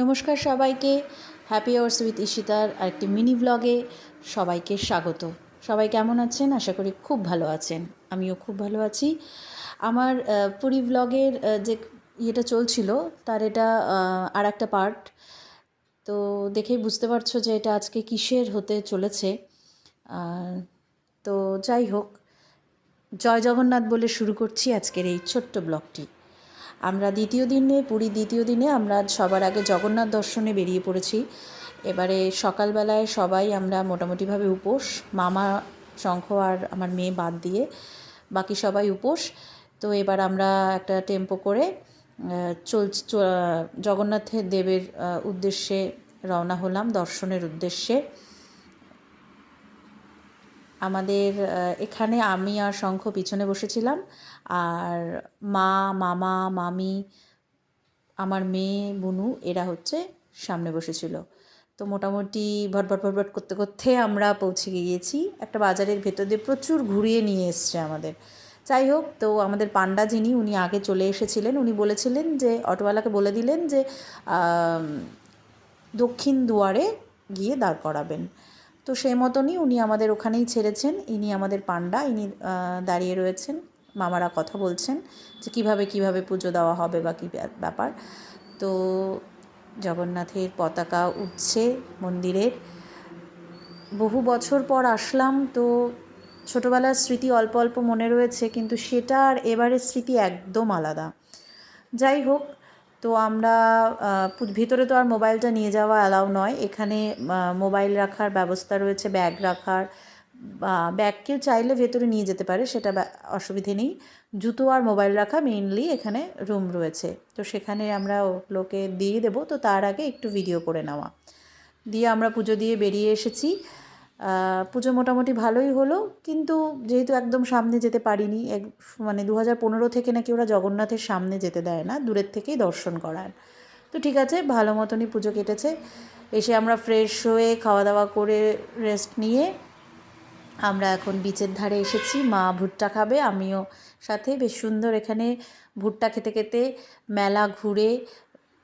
নমস্কার সবাইকে। Happy hours with ঈশিতার একটি মিনি ব্লগে সবাইকে স্বাগত। সবাই কেমন আছেন? আশা করি খুব ভালো আছেন। আমিও খুব ভালো আছি। আমার পুরী ব্লগের যে ইয়েটা চলছিল, তার এটা আর একটা পার্ট তো দেখেই বুঝতে পারছ যে এটা আজকে কিসের হতে চলেছে। তো যাই হোক, জয় জগন্নাথ বলে শুরু করছি আজকের এই ছোট্ট ব্লগটি আমরা দ্বিতীয় দিনে, পুরী দ্বিতীয় দিনে আমরা সবার আগে জগন্নাথ দর্শনে বেরিয়ে পড়েছি। এবারে সকালবেলায় সবাই আমরা মোটামুটিভাবে উপোস, মামা, শঙ্খ আর আমার মেয়ে বাদ দিয়ে বাকি সবাই উপোস। তো এবার আমরা একটা টেম্পো করে চল জগন্নাথের দেবের উদ্দেশ্যে রওনা হলাম, দর্শনের উদ্দেশ্যে। আমাদের এখানে আমি আর শঙ্খ পিছনে বসেছিলাম। আর মা, মামা, মামি, আমার মেয়ে, বুনু, এরা হচ্ছে সামনে বসেছিল। তো মোটামুটি ভটভট ভটভট করতে করতে আমরা পৌঁছে গিয়েছি। একটা বাজারের ভেতর দিয়ে প্রচুর ঘুরিয়ে নিয়ে এসছে আমাদের। যাই হোক, তো আমাদের পান্ডা যিনি, উনি আগে চলে এসেছিলেন। উনি বলেছিলেন যে, অটোওয়ালাকে বলে দিলেন যে দক্ষিণ দুয়ারে গিয়ে দাঁড় করাবেন। তো সেই মতনই উনি আমাদের ওখানেই ছেড়েছেন। ইনি আমাদের পান্ডা, ইনি দাঁড়িয়ে রয়েছেন। মামারা কথা বলছেন যে কীভাবে কীভাবে পুজো দেওয়া হবে বা কী ব্যাপ- ব্যাপার। তো জগন্নাথের পতাকা উঠছে মন্দিরের। বহু বছর পর আসলাম তো ছোটোবেলার স্মৃতি অল্প অল্প মনে রয়েছে, কিন্তু সেটা আর এবারের স্মৃতি একদম আলাদা। যাই হোক তো আমরা ভিতরে তো আর মোবাইলটা নিয়ে যাওয়া অ্যালাউ নয়। এখানে মোবাইল রাখার ব্যবস্থা রয়েছে, ব্যাগ রাখার ব্যাগ কেউ চাইলে ভেতরে নিয়ে যেতে পারে, সেটা অসুবিধে নেই। জুতো আর মোবাইল রাখা মেইনলি এখানে রুম রয়েছে। তো সেখানে আমরা ওগুলোকে দিয়ে দেবো, তো তার আগে একটু ভিডিও করে নেওয়া। দিয়ে আমরা পুজো দিয়ে বেরিয়ে এসেছি। পুজো মোটামুটি ভালোই হলো, কিন্তু যেহেতু একদম সামনে যেতে পারিনি, এক মানে দু হাজার পনেরো থেকে নাকি ওরা জগন্নাথের সামনে যেতে দেয় না, দূরের থেকেই দর্শন করান তো ঠিক আছে, ভালো মতনই পুজো কেটেছে, এসে আমরা ফ্রেশ হয়ে খাওয়া দাওয়া করে রেস্ট নিয়ে আমরা এখন বিচের ধারে এসেছি, মা ভুট্টা খাবে, আমিও সাথে, বেশ সুন্দর এখানে ভুট্টা খেতে খেতে মেলা ঘুরে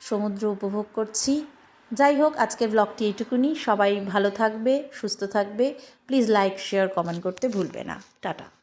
সমুদ্র উপভোগ করছি। যাই হোক, আজকের ব্লগটি এইটুকুনি। সবাই ভালো থাকবে, সুস্থ থাকবে। প্লিজ লাইক শেয়ার কমেন্ট করতে ভুলবে না। টাটা।